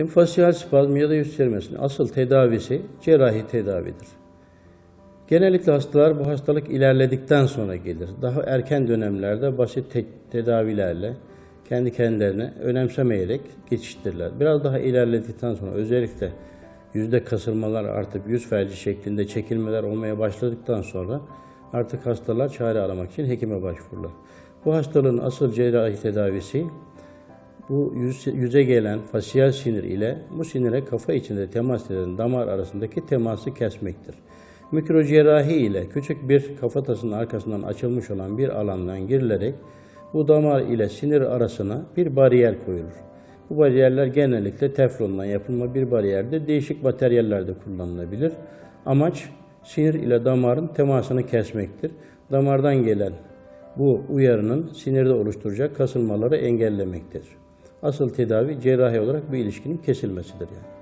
Şimdi fasyal spazm ya da yüz sermesinin asıl tedavisi cerrahi tedavidir. Genellikle hastalar bu hastalık ilerledikten sonra gelir. Daha erken dönemlerde basit te- tedavilerle kendi kendilerine önemsemeyerek geçiştirirler. Biraz daha ilerledikten sonra özellikle yüzde kasılmalar artıp yüz felci şeklinde çekilmeler olmaya başladıktan sonra artık hastalar çare aramak için hekime başvururlar. Bu hastalığın asıl cerrahi tedavisi bu yüz- yüze gelen fasyal sinir ile bu sinire kafa içinde temas eden damar arasındaki teması kesmektir. Mikrocerrahi ile küçük bir kafatasının arkasından açılmış olan bir alandan girilerek bu damar ile sinir arasına bir bariyer koyulur. Bu bariyerler genellikle teflondan yapılma bir bariyerdir. Değişik materyallerde kullanılabilir. Amaç sinir ile damarın temasını kesmektir. Damardan gelen bu uyarının sinirde oluşturacak kasılmaları engellemektir. Asıl tedavi cerrahi olarak bu ilişkinin kesilmesidir yani.